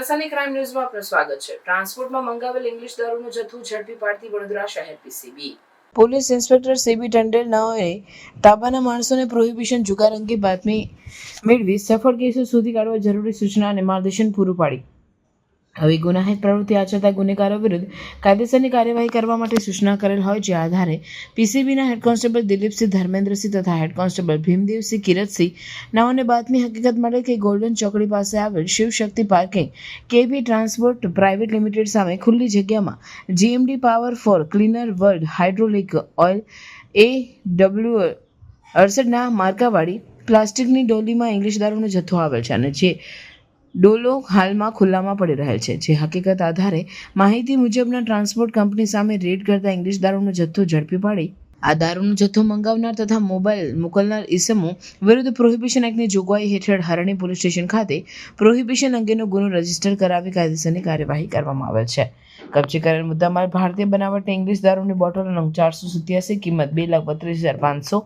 સનસની crime ન્યૂઝમાં આપનું સ્વાગત છે. ટ્રાન્સપોર્ટમાં મંગાવેલ ઇંગ્લિશ દારૂનું જથ્થું ઝડપી પાડતી વડોદરા શહેર PCB. Police inspector CB Tandel નાઓએ તાબાના માણસોને પ્રોહિબિશન જુગાર અંગે બાતમી મેળવી સફળ કેસો શોધી કાઢવા જરૂરી સૂચના અને માર્ગદર્શન પૂરું પાડી. હવે ગુનાહિત પ્રવૃત્તિ આચરતા ગુનેગારો વિરુદ્ધ કાયદેસરની કાર્યવાહી કરવા માટે સૂચના કરેલ હોય જે આધારે પીસીબીના હેડ કોન્સ્ટેબલ દિલીપસિંહ, ધર્મેન્દ્રસિંહ તથા હેડ કોન્સ્ટેબલ ભીમદેવસિંહ, કિરતસિંહ નાઓને બાતમી હકીકત મળે કે ગોલ્ડન ચોકડી પાસે આવેલ Shivshakti parking KB transport private limited સામે ખુલ્લી જગ્યામાં GMD power for cleaner world hydraulic oil A W અડસઠના માર્કાવાળી પ્લાસ્ટિકની ડોલીમાં ઇંગ્લિશ દારૂનો જથ્થો આવેલ છે અને જે ડોલો હાલમાં ખુલ્લામાં પડી રહેલ છે, જે હકીકત આધારે માહિતી મુજબના ટ્રાન્સપોર્ટ કંપની સામે રેડ કરતા ઇંગ્લિશ દારૂનો જથ્થો ઝડપી પાડી. આ દારૂનો જથ્થો મંગાવનાર તથા મોબાઈલ મોકલનાર ઇસમો વિરુદ્ધ પ્રોહિબિશન એક્ટની જોગવાઈ હેઠળ હરણી પોલીસ સ્ટેશન ખાતે પ્રોહિબિશન અંગેનો ગુનો રજિસ્ટર કરાવી કાયદેસરની કાર્યવાહી કરવામાં આવેલ છે. કબજે કરેલ મુદ્દામાલ ભારતીય બનાવટની ઇંગ્લિશ દારૂની બોટલ નંગ ચારસો સિત્યાસી કિંમત બે લાખ બત્રીસ હજાર પાંચસો.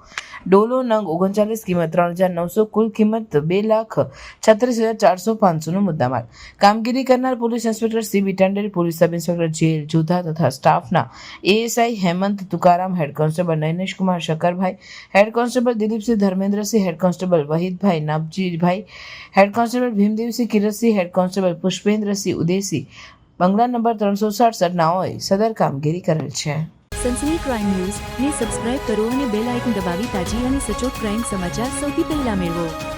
ડોલો નંગ ઓગણચાલીસ કિંમત ત્રણ હજાર નવસો. કુલ કિંમત બે લાખ છત્રીસ હજાર ચારસો પાંચસોનો મુદ્દામાલ. કામગીરી કરનાર police inspector C Tandel, police sub inspector jail Jodha તથા સ્ટાફના ASI Hemant Tukaram, head constable Nainesh Kumar Shakarbhai head constable Dilipsinh Dharmendrasinh, head constable Vahidbhai Nabjibhai head constable Bhimdevsinh Kiratsinh head constable Pushpendrasinh Udesi બંગલા number ત્રણસો સડસઠ નાઓએ સદર કામગીરી કરેલ છે. સનસની ક્રાઇમ ન્યૂઝ ને સબસ્ક્રાઇબ કરો અને બેલ આઇકન દબાવી તાજી અને સચોટ ક્રાઇમ સમાચાર સૌથી પહેલા મેળવો.